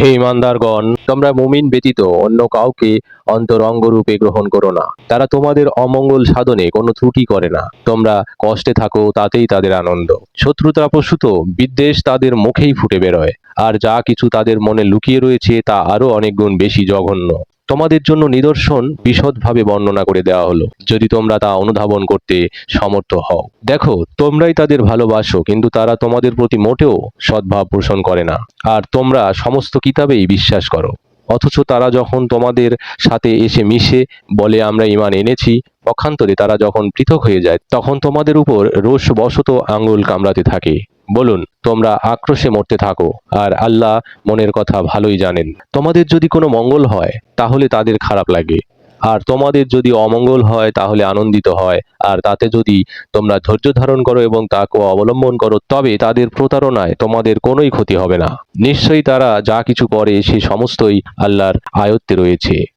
হে ইমানদারগণ, তোমরা মুমিন ব্যতীত অন্য কাউকে অন্তরঙ্গ রূপে গ্রহণ করো না। তারা তোমাদের অমঙ্গল সাধনে কোনো ত্রুটি করে না। তোমরা কষ্টে থাকো, তাতেই তাদের আনন্দ। শত্রুতা প্রসূত, বিদ্বেষ তাদের মুখেই ফুটে বেরোয়। আর যা কিছু তাদের মনে লুকিয়ে রয়েছে, তা আরও অনেক গুণ বেশি জঘন্য। তোমাদের জন্য নিদর্শন বিশদভাবে বর্ণনা করে দেওয়া হলো। যদি তোমরা তা অনুধাবন করতে সমর্থ হও। দেখো, তোমরাই তাদের ভালোবাসো, কিন্তু তারা তোমাদের প্রতি মোটেও সদ্ভাব পোষণ করে না। আর তোমরা সমস্ত কিতাবেই বিশ্বাস করো। অথচ তারা যখন তোমাদের সাথে এসে মিশে, বলে, আমরা ইমান এনেছি পক্ষান্তরে তারা যখন পৃথক হয়ে যায়, তখন তোমাদের উপর রোষ বশত আঙ্গুল কামড়াতে থাকে। বলুন, তোমরা আক্রোশে মরতে থাকো, আর আল্লাহ মনের কথা ভালোই জানেন। তোমাদের যদি কোনো মঙ্গল হয়, তাহলে তাদের খারাপ লাগে। আর তোমাদের যদি অমঙ্গল হয়, তাহলে আনন্দিত হয়। আর তাতে যদি তোমরা ধৈর্য ধারণ করো এবং তাকে অবলম্বন করো, তবে তাদের প্রতারণায় তোমাদের কোনোই ক্ষতি হবে না। নিশ্চয়ই তারা যা কিছু করে, সে সমস্তই আল্লাহর আয়ত্তে রয়েছে।